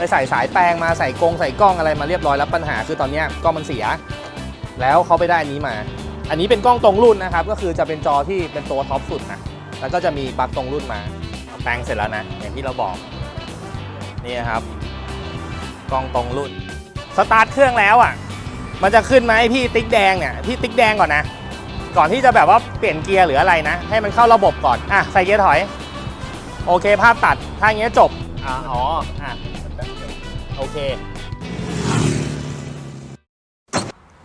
ไปใส่สายแปลงมาใส่กงใส่กล้องอะไรมาเรียบร้อยแล้วปัญหาคือตอนนี้กล้องมันเสีย แล้วเขาไปได้อันนี้มา อันนี้เป็นกล้องตรงรุ่นนะครับ ก็คือจะเป็นจอที่เป็นตัวท็อปสุดนะแล้วก็จะมีปลั๊กตรงรุ่นมาแปลงเสร็จแล้วนะ อย่างที่เราบอกนี่ครับกล้องตรงรุ่นสตาร์ทเครื่องแล้วอะ มันจะขึ้นไหมพี่ติ๊กแดงเนี่ยพี่ติ๊กแดงก่อนนะก่อนที่จะแบบว่าเปลี่ยนเกียร์หรืออะไรนะ ให้มันเข้าระบบก่อน อะ ใส่เกียร์ถอย โอเค ภาพตัด ถ้าอย่างเงี้ยจบ อ๋อ อะ โอเค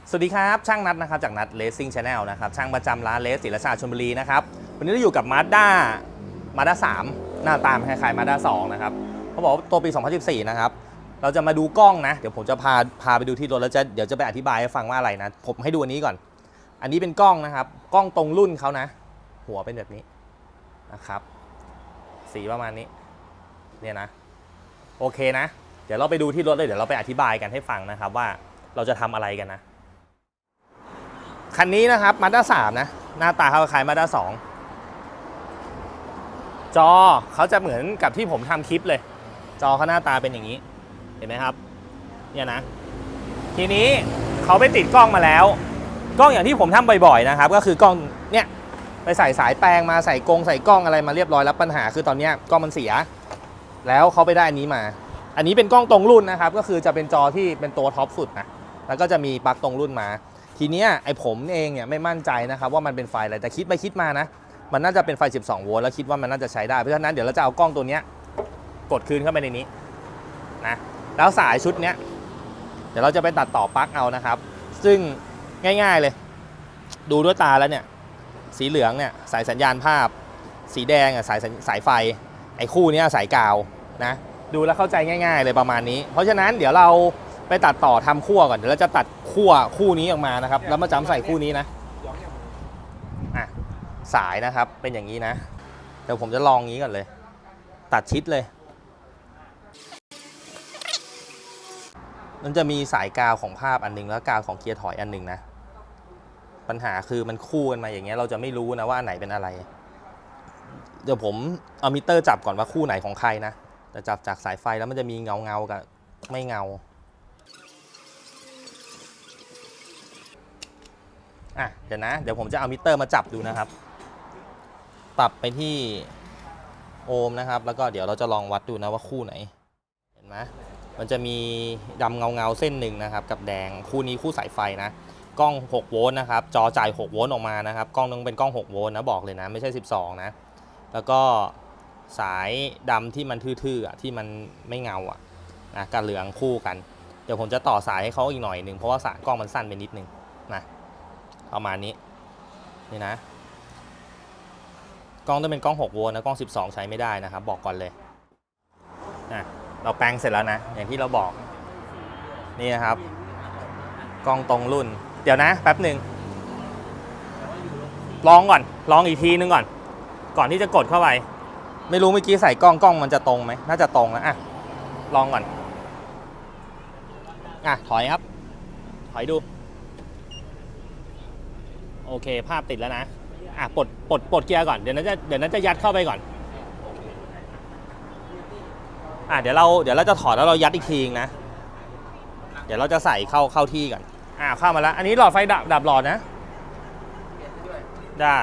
สวัสดีครับ ช่างนัดนะครับจากนัดเลสซิ่งชาแนลนะครับ ช่างประจำร้านเลสศิลชาชลบุรีนะครับ วันนี้เราอยู่กับมาด้ามาด้า3หน้าตามคล้ายๆมาด้า2นะครับเขาบอกว่าตัวปี 2014 นะครับ เราจะมาดูกล้องนะ เดี๋ยวผมจะพาพาไปดูที่รถแล้วจะเดี๋ยวจะไปอธิบายให้ฟังว่าอะไรนะ ผมให้ดูอันนี้ก่อน อันนี้เป็นกล้องนะครับ กล้องตรงรุ่นเขานะ หัวเป็นแบบนี้นะครับ สีประมาณนี้ เนี่ยนะ โอเคนะ เดี๋ยวเราไปดูที่รถเลยเดี๋ยวเราไปอธิบายกันให้ฟังนะครับว่าเราจะทำอะไรกันนะ คันนี้นะครับมาด้าสามนะ หน้าตาเขาคล้ายมาด้าสองจอเขาจะเหมือนกับที่ผมทำคลิปเลย จอเขาหน้าตาเป็นอย่างนี้ เห็นไหมครับ เนี่ยนะ ทีนี้เขาไปติดกล้องมาแล้ว กล้องอย่างที่ผมทำบ่อยๆนะครับ ก็คือกล้องเนี่ยไปใส่สายแปลงมาใส่กงใส่กล้องอะไรมาเรียบร้อยแล้วปัญหาคือตอนนี้กล้องมันเสีย แล้วเขาไปได้อันนี้มา อันนี้เป็นกล้องตรงรุ่นนะครับ ก็คือจะเป็นจอที่เป็นตัวท็อปสุดนะ แล้วก็จะมีปลั๊กตรงรุ่นมา ทีเนี้ยไอผมเองเนี่ยไม่มั่นใจนะครับว่ามันเป็นไฟอะไรแต่คิดไปคิดมานะ มันน่าจะเป็นไฟ 12 โวลต์แล้วคิดว่ามันน่าจะใช้ได้ เพราะฉะนั้นเดี๋ยวเราจะเอากล้องตัวเนี้ยกดคืนเข้าไปในนี้นะแล้วสายชุดเนี้ยเดี๋ยวเราจะไปตัดต่อปลั๊กเอานะครับ ซึ่งง่ายๆเลย ดูด้วยตาแล้วเนี่ยสีเหลืองเนี่ยสายสัญญาณภาพ สีแดงอะสายสายไฟไอ้คู่นี้สายกาวนะ ดูแล้วเข้าใจง่าย ๆ เลยประมาณนี้ เพราะฉะนั้นเดี๋ยวเราไปตัดต่อทำขั้วก่อนเดี๋ยวเราจะตัดขั้วคู่นี้ออกมานะครับ แล้วมาจำใส่คู่นี้นะอะสายนะครับเป็นอย่างนี้นะเดี๋ยวผมจะลองงี้ก่อนเลย ตัดชิดเลย มันจะมีสายกาวของภาพอันหนึงแล้วกาวของเกียร์ถอยอันหนึงนะปัญหาคือมันคู่กันมาอย่างเงี้ยเราจะไม่รู้นะว่าอันไหนเป็นอะไร เดี๋ยวผมเอามิเตอร์จับก่อนว่าคู่ไหนของใครนะ แต่จับจากสายไฟแล้วมันจะมีเงาเงาๆกับไม่เงา อะ เดี๋ยวนะ เดี๋ยวผมจะเอามิเตอร์มาจับดูนะครับ ปรับไปที่โอห์มนะครับ แล้วก็เดี๋ยวเราจะลองวัดดูนะว่าคู่ไหน เห็นไหมมันจะมีดำเงาเงาๆเส้นหนึ่งนะครับ กับแดงคู่นี้คู่สายไฟนะกล้อง 6 โวลต์นะครับ จอจ่าย 6 โวลต์ออกมานะครับ กล้องนึงเป็นกล้อง 6 โวลต์นะ บอกเลยนะ ไม่ใช่ 12 นะ แล้วก็ สายดำที่มันทื่อๆอะที่มันไม่เงาอะนะกับเหลืองคู่กัน เดี๋ยวผมจะต่อสายให้เขาอีกหน่อยหนึ่งเพราะว่าสายกล้องมันสั้นไปนิดนึงนะประมาณนี้นี่นะ กล้องต้องเป็นกล้อง 6 โวลต์นะกล้อง 12 ใช้ไม่ได้นะครับ บอกก่อนเลยนะเราแปลงเสร็จแล้วนะ อย่างที่เราบอกนี่นะครับ กล้องตรงรุ่น เดี๋ยวนะแป๊บหนึ่งลองก่อนลองอีกทีนึงก่อน ก่อนที่จะกดเข้าไป ไม่รู้เมื่อกี้ใส่กล้องกล้องมันจะตรงไหมน่าจะตรงนะอะลองก่อนอะถอยครับ ถอยดู โอเค ภาพติดแล้วนะอะปลดปลดปลดเกียร์ก่อนเดี๋ยวนั้นจะเดี๋ยวนั้นจะยัดเข้าไปก่อนอะเดี๋ยวเราเดี๋ยวเราจะถอดแล้วเรายัดอีกทีนะ เดี๋ยวเราจะใส่เข้าเข้าที่ก่อนอะเข้ามาแล้ว อันนี้หลอดไฟดับดับหลอดนะ ได้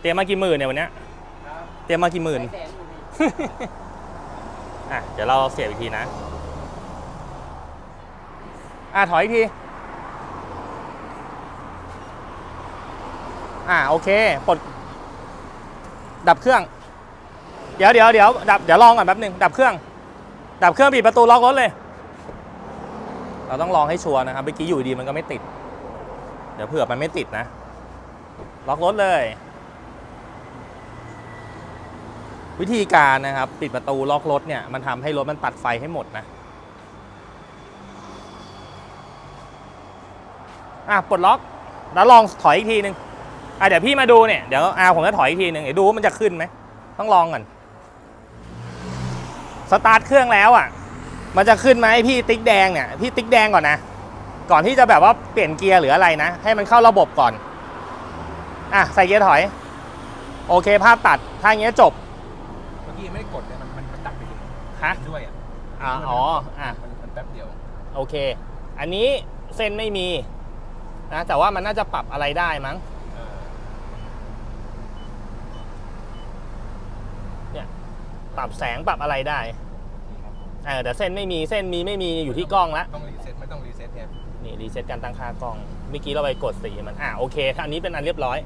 เตรียมมากี่หมื่นเนี่ยวันเนี้ย เตรียมมากี่หมื่น อะ เดี๋ยวเราเสียบอีกทีนะ อะ ถอยอีกที อะ โอเคปลดดับเครื่อง เดี๋ยวเดี๋ยวเดี๋ยวดับเดี๋ยวลองก่อนแป๊บหนึ่งดับเครื่อง ดับเครื่องปิดประตูล็อกรถเลย เราต้องลองให้ชัวร์นะครับเมื่อกี้อยู่ดีมันก็ไม่ติด เดี๋ยวเผื่อมันไม่ติดนะ ล็อกรถเลย วิธีการนะครับ ปิดประตูล็อกรถเนี่ยมันทำให้รถมันตัดไฟให้หมดนะอะปลดล็อกแล้วลองถอยอีกทีนึงอะเดี๋ยวพี่มาดูเนี่ยเดี๋ยวอาผมจะถอยอีกทีนึงเดี๋ยวดูว่ามันจะขึ้นไหมต้องลองก่อนสตาร์ทเครื่องแล้วอะ มันจะขึ้นไหมพี่ติ๊กแดงเนี่ยพี่ติ๊กแดงก่อนนะก่อนที่จะแบบว่าเปลี่ยนเกียร์หรืออะไรนะ ให้มันเข้าระบบก่อน อะ ใส่เกียร์ถอย โอเค ภาพตัด ถ้าอย่างเงี้ยจบ เมื่อกี้ยังไม่ได้กดเลยมันมันมันดับไปเลยฮะด้วยอะอ่าอ๋ออะมันมันแป๊บเดียวโอเค อันนี้เส้นไม่มีนะแต่ว่ามันน่าจะปรับอะไรได้มั้งเออปรับแสงปรับอะไรได้นี่ครับเออแต่เส้นไม่มีเส้นมีไม่มีอยู่ที่กล้องละต้องรีเซ็ตไม่ต้องรีเซ็ตแอปนี่รีเซ็ตการตั้งค่ากล้องเมื่อกี้เราไปกดสีมันอะโอเคอันนี้เป็นอันเรียบร้อย